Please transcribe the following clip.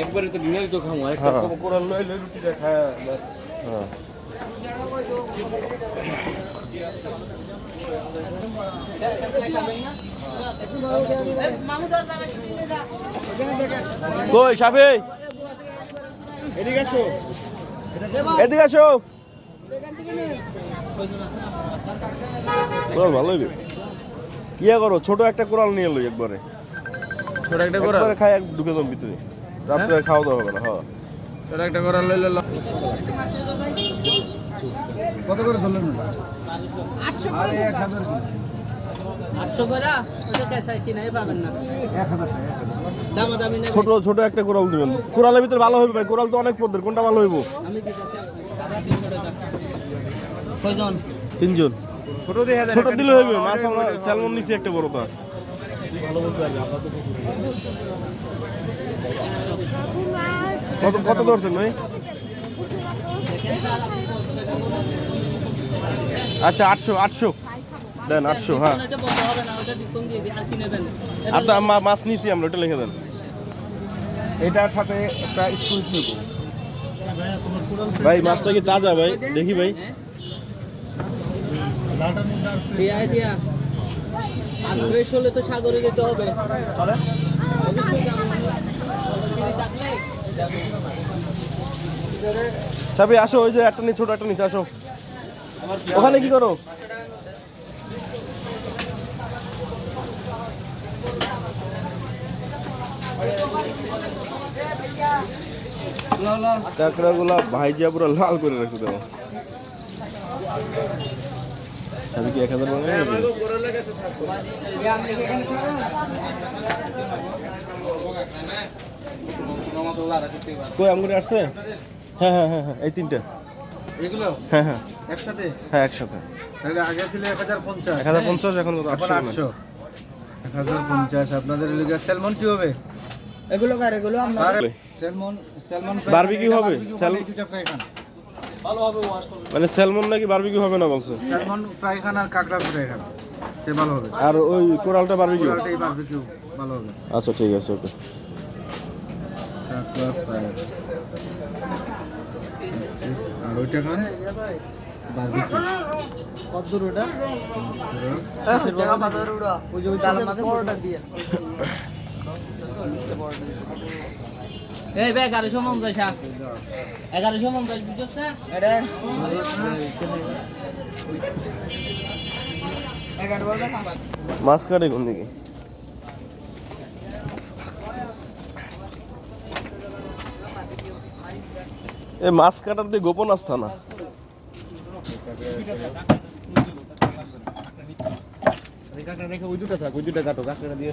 একবারে তো ডিনার তো খামো একটা হ্যাঁ। কোরাল লই খায় বাস হ্যাঁ। কই সাফি? এদিকে আসো। এদিকে আসো। কোরাল ভালো হইবে ইয়া করো ছোট একটা কোরাল নিয়ে লই একবারে। ছোট একটা কোরাল? একবারে খাই এক ঢুকে দাম ভিতরে। রাত্রে খাওয়া দাওয়া হবে না হ্যাঁ ছোট একটা কোরাল লই লই কত করে ধরলেন আরে এক হাজার আটশো করে? ওটা ক্যাশ কিনাই পাবেন না। দামাদামি নেবে ছোট ছোট একটা কোরাল দিবেন। কোরালের ভিতরে ভালো হবে ভাই কোরাল তো অনেক পদের কোনটা ভালো হইব? তিনজন। ছোট দিলে হইবে মাছ আমরা স্যালমন নিছি একটা বড়টা কত কত ধরছেন ভাই? আচ্ছা আটশো আটশো। দেন আটশো হ্যাঁ। আর আপনার মা- মাছ নিছি আমরা ওটা লিখে দেন। এটার সাথে একটা স্কুল নিব। ভাই মাছটা কি তাজা ভাই? দেখি ভাই। ফ্রেশ হলে তো সাগরে যেতে হবে সাবি আসো ওই যে একটা নিচে ছোট একটা নিচে আসো। ওখানে কি করো? কাঁকড়া গুলা ভাইজিয়া পুরো লাল করে রাখছো দেখো। সাবি কি এক হাজার বাংলা কই আসছে? হ্যাঁ হ্যাঁ হ্যাঁ হ্যাঁ এই তিনটা। এগুলো? হ্যাঁ হ্যাঁ। একসাথে? হ্যাঁ একসাথে। তাহলে আগে ছিল এক হাজার পঞ্চাশ। এক হাজার পঞ্চাশ এখন আটশো এক হাজার পঞ্চাশ আপনাদের এলাকা স্যালমন কি হবে? এগুলো কার? এগুলো আপনার স্যালমন স্যালমন Barbecue হবে? স্যাল- ফ্রাই খান। মানে স্যালমন নাকি বারবিকিউ হবে না বলছে? স্যালমন ফ্রাই খান আর কাঁকড়া ফ্রাই খান সে ভালো হবে। আর ওই কোরালটা বারবিকিউ? বারবিকিউ ভালো হবে। আচ্ছা ঠিক আছে ওকে। আর ওইটা খান বারবিকিউ। কত দূর ওটা ওই যে ওই ডালের মাঝে বড়টা দিয়ে। এই বে এগারোশো পঞ্চাশ। এগারোশো পঞ্চাশ বুঝছে? মাছ কাটে কোন দিকে? এ মাছ কাটার দিয়ে গোপন আস্থা না। রেখে ওই দুটো থাক ওই দুটো কাটো কাঁকড়া দিয়ে